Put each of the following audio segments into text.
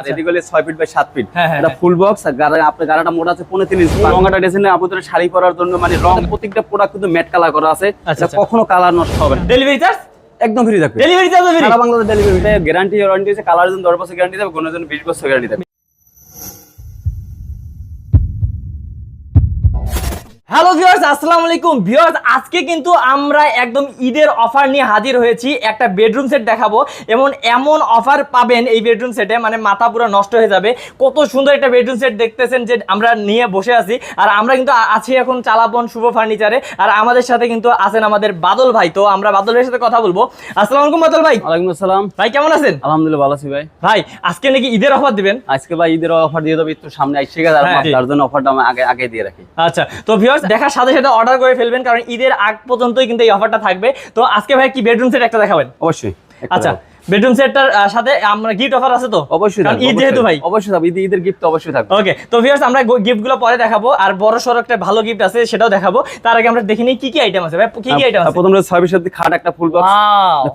আর এদিকে হলে ছয় ফিট বাই সাত ফিট হ্যাঁ, হ্যাঁ, এটা হ্যাঁ। ফুল বক্স আর গাড়া আপনার গাড়াটা মোটা আছে পনেরো তিন ইঞ্চি লঙ্গাটা ডিজাইনে আপনাদের শাড়ি পরার জন্য মানে রং প্রত্যেকটা প্রোডাক্ট কিন্তু ম্যাট কালার করা আছে। আচ্ছা, এটা আচ্ছা। কখনো কালার নষ্ট হবে না। ডেলিভারি চার্জ একদম ফ্রি থাকবে। ডেলিভারি চার্জ ফ্রি সারা বাংলাদেশ ডেলিভারি গ্যারান্টি ওয়ারেন্টি আছে কালার জন্য বছর গ্যারান্টি দেবে কোনো জন্য বিশ বছর গ্যারান্টি দেবে হ্যালো ভিউয়ার্স আসসালামু আলাইকুম। ভিউয়ার্স আজকে কিন্তু আমরা একদম ঈদের অফার নিয়ে হাজির হয়েছি। একটা বেডরুম সেট দেখাবো। এবং এমন অফার পাবেন এই বেডরুম সেটে মানে মাথা পুরো নষ্ট হয়ে যাবে। কত সুন্দর একটা বেডরুম সেট দেখতেছেন যে আমরা নিয়ে বসে আছি। আর আমরা কিন্তু আছি এখন চালাবন শুভ ফার্নিচারে আর আমাদের সাথে কিন্তু আছেন আমাদের বাদল ভাই। তো আমরা বাদল ভাইয়ের সাথে কথা বলব। আসসালামু আলাইকুম বাদল ভাই। ওয়ালাইকুম আসসালাম। ভাই কেমন আছেন? আলহামদুলিল্লাহ ভালো আছি ভাই। ভাই আজকে নাকি ঈদের অফার দিবেন? আজকে ভাই ঈদের অফার দিয়ে দেবে একটু সামনে আসছে গেছে আর হ্যাঁ, তার জন্য অফারটা আমি আগে আগে দিয়ে রাখি। আচ্ছা তো ভিউয়ার্স দেখার সাথে সাথে অর্ডার করে ফেলবেন কারণ ঈদের আগ পর্যন্তই কিন্তু এই অফারটা থাকবে তো আজকে ভাই কি বেডরুম সেট একটা দেখাবেন অবশ্যই আচ্ছা। বেডরুম সেটটার সাথে আমরা গিফট অফার আছে তো? অবশ্যই কারণ ঈদ যেহেতু ভাই। অবশ্যই থাকবে ঈদ- ঈদের গিফট অবশ্যই থাকবে। ওকে তো ভিউয়ার্স আমরা গিফটগুলো পরে দেখাবো। আর বড় সড়ো একটা ভালো গিফট আছে সেটাও দেখাবো। তার আগে আমরা দেখে নিই কি কি আইটেম আছে। ভাই কি কি আইটেম আছে? প্রথম ছয় বিশের খাট একটা ফুল বক্স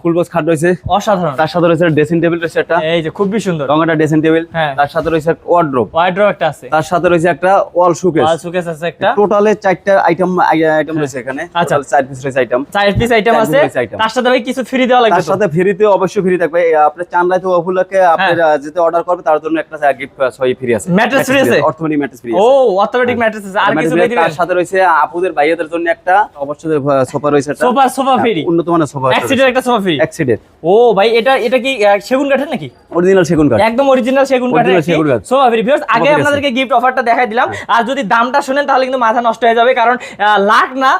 ফুল বক্স খাট রয়েছে। অসাধারণ। তার সাথে রয়েছে ড্রেসিং টেবিল রয়েছে একটা। এই যে খুবই সুন্দর। ড্রেসিং টেবিল হ্যাঁ। তার সাথে রয়েছে ওয়ার্ড্রোব ওয়াইড্রো একটা আছে। তার সাথে রয়েছে একটা ওয়াল শোকেস ওয়াল সুকেস আছে একটা। টোটালে চারটা আইটেম আইটেম রয়েছে এখানে। আচ্ছা। Total চার পিস রয়েছে আইটেম চার পিস আইটেম আছে। তার সাথে ভাই কিছু ফ্রি দেওয়া লাগবে তার? সাথে ফ্রিতে অবশ্যই ফ্রি থাকবে চান্দাই তো উপলক্ষে আপনার আহ, যেতে অর্ডার করবে তার জন্য একটা গিফট সই ফ্রি আছে। Mattress free আছে? অর্থোপেডিক ম্যাট্রেস ফ্রি ও অর্থোপেডিক ম্যাট্রেস আছে আর কিছু তার সাথে রয়েছে আপুদের ভাইয়াদের জন্য একটা অবশ্যই সোফা রয়েছে সোফা সোফা ফ্রি উন্নত মানের সোফা সিটের একটা সোফা ফ্রি অ্যাক্সিডেন্ট ও ভাই এটা এটা কি সেগুন কাঠের নাকি? অরিজিনাল সেগুন কাঠ। একদম অরিজিনাল সেগুন কাঠের Original সেগুন ভিউয়ার্স আগে আপনাদেরকে গিফট অফারটা দেখাই দিলাম। আর যদি দামটা শুনেন তাহলে কিন্তু মাথা নষ্ট হয়ে যাবে কারণ লাখ না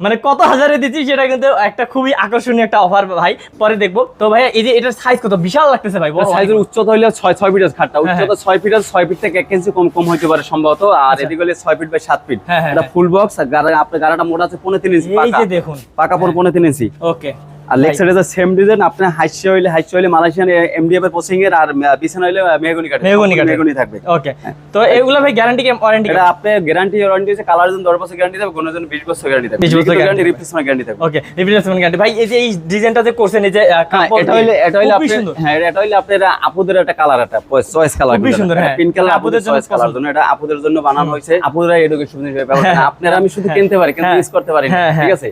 মানে কত হাজারে দিচ্ছি সেটা কিন্তু একটা খুবই আকর্ষণীয় একটা অফার ভাই। পরে দেখব। তো ভাই এই যে এটার সাইজ কত? বিশাল লাগতেছে ভাই সাইজের উচ্চতা হইলে ছয় ছয় ফিট আছে খাটটা। হ্যাঁ, উচ্চতা ছয় ফিট আছে ছয় ফিট থেকে এক ইঞ্চি কম কম হইতে পারে সম্ভবত। আর এদিকে হলে ছয় ফিট বাই সাত ফিট হ্যাঁ, হ্যাঁ, এটা হ্যাঁ। ফুল বক্স আর গাড়া আপনার গাড়াটা মোটা আছে পনেরো তিন ইঞ্চি এই যে দেখুন। পাকা পর পনেরো তিন ইঞ্চি ওকে আর লেগ সাইডে সেম ডিজাইন আপনার হাইসে হইলে হাইসে হইলে মালয়েশিয়ান এমডিএফ এর পোসিং এর আর বিছানা হইলে মেহগনি কাঠের মেহগনি কাঠের। মেহগনি থাকবে। ওকে তো এগুলো ভাই গ্যারান্টি ওয়ারেন্টি এটা আপনার গ্যারান্টি ওয়ারেন্টি আছে কালার জন্য দশ বছর গ্যারান্টি কোনো জন্য বিশ বছর গ্যারান্টি দেবে 20 বছর guarantee replacement guarantee okay replacement guarantee ভাই এই যে এই ডিজাইনটা যে করছেন এই যে হ্যাঁ, এটা হইলে এটা হইলে সুন্দর। হ্যাঁ এটা হইলে আপনার আপুদের একটা কালার একটা চয়েস কালার খুবই সুন্দর, হ্যাঁ। পিঙ্ক কালার আপুদের আপুদের জন্য চয়েস কালার জন্য এটা আপুদের জন্য বানানো হয়েছে। আপুরা এডুকেশন হিসেবে ব্যবহার হ্যাঁ। আপনারা আমি শুধু কিনতে পারি কিন্তু হ্যাঁ। ইউজ করতে পারি হ্যাঁ, হ্যাঁ। ঠিক আছে?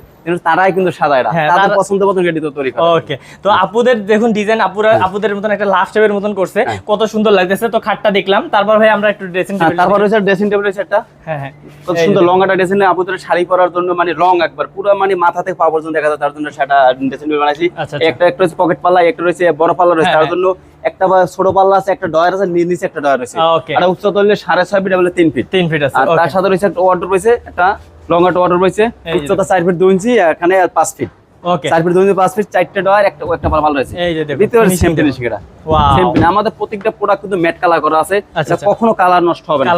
তারাই কিন্তু সাদা এটা হ্যাঁ, তাদের পছন্দ মতন রেডি তো তৈরি করে। ওকে তো আপুদের দেখুন ডিজাইন আপুরা আপুদের মতন একটা লাভ শেপের মতন করছে। হ্যাঁ। কত সুন্দর লাগতেছে তো খাটটা দেখলাম। তারপর ভাই আমরা একটু ড্রেসিং হ্যাঁ, তারপর রয়েছে ড্রেসিং টেবিল রয়েছে একটা হ্যাঁ হ্যাঁ। কত সুন্দর যে লং একটা ড্রেসিং আপুদের শাড়ি পরার জন্য মানে রং একবার পুরো মানে মাথা থেকে পা পর্যন্ত দেখা যায় তার জন্য সেটা ড্রেসিং টেবিল বানাইছি। আচ্ছা, আচ্ছা। একটা একটা রয়েছে পকেট পাল্লা একটা রয়েছে বড় পাল্লা রয়েছে তার। জন্য একটা ছোট পাল্লা আছে একটা ডয়ার আছে নিচে একটা ডয়ার রয়েছে। Okay. আর উচ্চতা হলে সাড়ে ছয় ফিট বলে তিন ফিট তিন ফিট আছে আর তার সাথে রয়েছে একটা ওয়ার্ডর রয়েছে একটা লং একটা ওয়াটার রয়েছে। উচ্চতা চার ফিট দুই ইঞ্চি এখানে পাঁচ ফিট ওকে চার ফিট দুই ইঞ্চি পাঁচ ফিট চারটে ডয়ার একটা একটা পাল্লা রয়েছে। এই যে দেখুন দ্বিতীয় সেম। জিনিস আমাদের প্রত্যেকটা প্রোডাক্ট কিন্তু ম্যাট কালার করা আছে। আচ্ছা, আচ্ছা। কখনো কালার নষ্ট হবে না।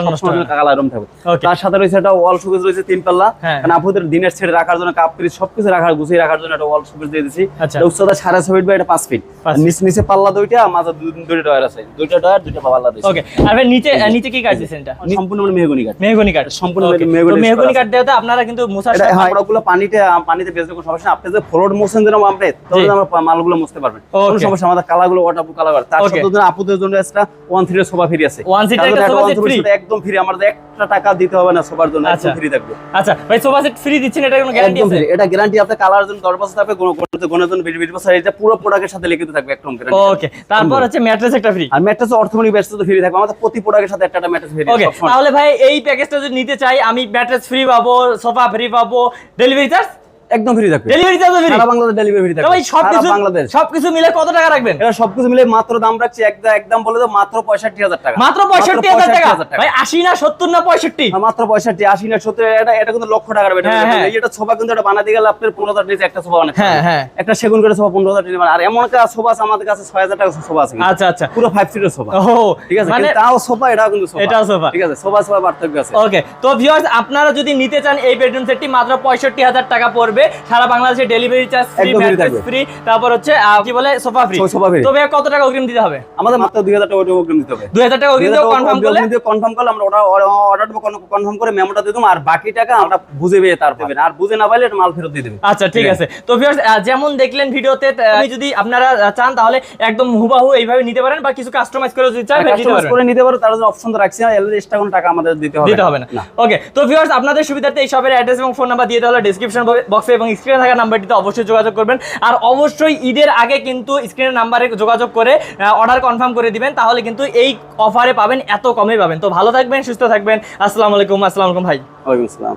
কালার রুম থাকবে। তার সাথে রয়েছে একটা ওয়াল শোকেস রয়েছে তিন পাল্লা। হ্যাঁ। কারণ আপুদের দিনের ছেড়ে রাখার জন্য কাপ পিস সবকিছু রাখার গুছিয়ে রাখার জন্য একটা ওয়াল শোকেস দিয়ে দিয়েছি আচ্ছা। উচ্চতা সাড়ে ছয় ফিট বা এটা পাঁচ ফিট নিচে নিচে পাল্লা দুইটা মাঝে দুইটা ডয়ার আছে। দুইটা ডয়ার দুইটা পাল্লা ওকে আর নিচে নিচে কি কাজ দিয়েছেন এটা? সম্পূর্ণ মানে মেহগনি কাঠ। মেহগনি কাঠ। সম্পূর্ণ. মেহগনি কাঠ। দেওয়াতে আপনারা কিন্তু হ্যাঁ পানিতে পানিতে বেজলে কোনো সমস্যা আপনি যে ফ্লোর মোশন আপনি তাহলে আমরা মালগুলো মুছতে পারবেন। কোনো. সমস্যা আমাদের কালারগুলো ওয়াটারপ্রুফ কালার তার সাথে আপুদের জন্য একটা ওয়ান থ্রি সোফা ফ্রি আছে। One seater একটা একটা sofa one set three free? sofa একদম ফ্রি আমাদের একটা টাকা দিতে হবে না সোফার জন্য। একদম ফ্রি থাকবে। আচ্ছা ভাই সোফা সেট ফ্রি দিচ্ছেন এটা কোনো গ্যারান্টি আছে? এটা গ্যারান্টি আপনার কালার জন্য দশ বছর থাকবে কোনো কোনো জন্য বিশ বিশ বছর এটা পুরো প্রোডাক্টের সাথে লিখিত থাকবে একদম গ্যারান্টি ওকে তারপর হচ্ছে ম্যাট্রেস একটা ফ্রি আর ম্যাট্রেস অর্থমনি তো ফ্রি থাকবে আমাদের প্রতি প্রোডাক্টের সাথে একটা ম্যাট্রেস ফ্রি ওকে তাহলে ভাই এই প্যাকেজটা যদি নিতে চাই আমি ম্যাট্রেস ফ্রি পাবো সোফা ফ্রি পাবো ডেলিভারি চার্জ একদম ফ্রি থাকবে। ডেলিভারি চার্জ ফ্রি সারা বাংলাদেশ ডেলিভারি ফ্রি থাকবে। ভাই সবকিছু বাংলাদেশ। সবকিছু মিলে কত টাকা রাখবেন? এটা সবকিছু মিলে মাত্র দাম রাখছি একদম একদম বলে দাও মাত্র পঁয়ষট্টি হাজার টাকা। মাত্র পঁয়ষট্টি হাজার টাকা। ভাই আশি না সত্তর না পঁয়ষট্টি? আর মাত্র পঁয়ষট্টি আশি না সত্তর এটা এটা কিন্তু লক্ষ টাকার বেটা হ্যাঁ, হ্যাঁ। এটা সোফা কিন্তু এটা বানাতে গেলে আপনার পনেরো হাজার নিচে একটা সোফা বানাতে হ্যাঁ, হ্যাঁ। একটা সেগুন করে সোফা পনেরো হাজার টাকা আর এমন একটা সোফা আছে আমাদের কাছে ছয় হাজার টাকা সোফা আছে। আচ্ছা আচ্ছা। পুরো ফাইভ সিটের সোফা ও ঠিক আছে? মানে তাও সোফা এটাও কিন্তু সোফা sofa। ঠিক আছে? সোফা সোফা পার্থক্য আছে। ওকে তো ভিউয়ার্স আপনারা যদি নিতে চান এই বেডরুম সেটটি মাত্র পঁয়ষট্টি হাজার টাকা পড়বে। সারা বাংলাদেশে delivery charge free mattress free তারপর হচ্ছে কি বলে সোফা ফ্রি সো- sofa free। তো ভাইয়া কত টাকা অগ্রিম দিতে হবে? আমাদের মাত্র দুই হাজার টাকা অগ্রিম দিতে হবে। দুই হাজার টাকা অগ্রিম কনফার্ম করলে? কনফার্ম করলে আমরা অর্ডার কনফার্ম করে মেমোটা দিয়ে দেবো আর বাকি টাকা আমরা বুঝে পেয়ে তার দেবেন। আর বুঝে না পাইলে মাল ফেরত দিয়ে দেবে আচ্ছা ঠিক আছে। তো ভিউয়ার্স যেমন দেখলেন ভিডিওতে আহ, যদি আপনারা চান তাহলে একদম হুবাহু এইভাবে নিতে পারেন বা কিছু কাস্টমাইজ করে যদি চান কাস্টমাইজ করে নিতে পারো তার জন্য অপশন তো রাখছি না এর এক্সট্রা কোনো টাকা আমাদের দিতে হবে দিতে হবে না। ওকে তো ভিউয়ার্স আপনাদের সুবিধার্থে এই শপের অ্যাড্রেস এবং ফোন নাম্বার দিয়ে দেওয়া হলো ডিসক্রিপশন বক্সে এবং স্ক্রিনে থাকা নাম্বারটিতে অবশ্যই যোগাযোগ করবেন। আর অবশ্যই ঈদের আগে কিন্তু স্ক্রিনের নাম্বারে যোগাযোগ করে অর্ডার কনফার্ম করে দিবেন, তাহলে কিন্তু এই অফারে পাবেন, এত কমে পাবেন। তো ভালো থাকবেন, সুস্থ থাকবেন। আসসালামু আলাইকুম আসসালামু আলাইকুম ভাই। ওয়ালাইকুম আসসালাম।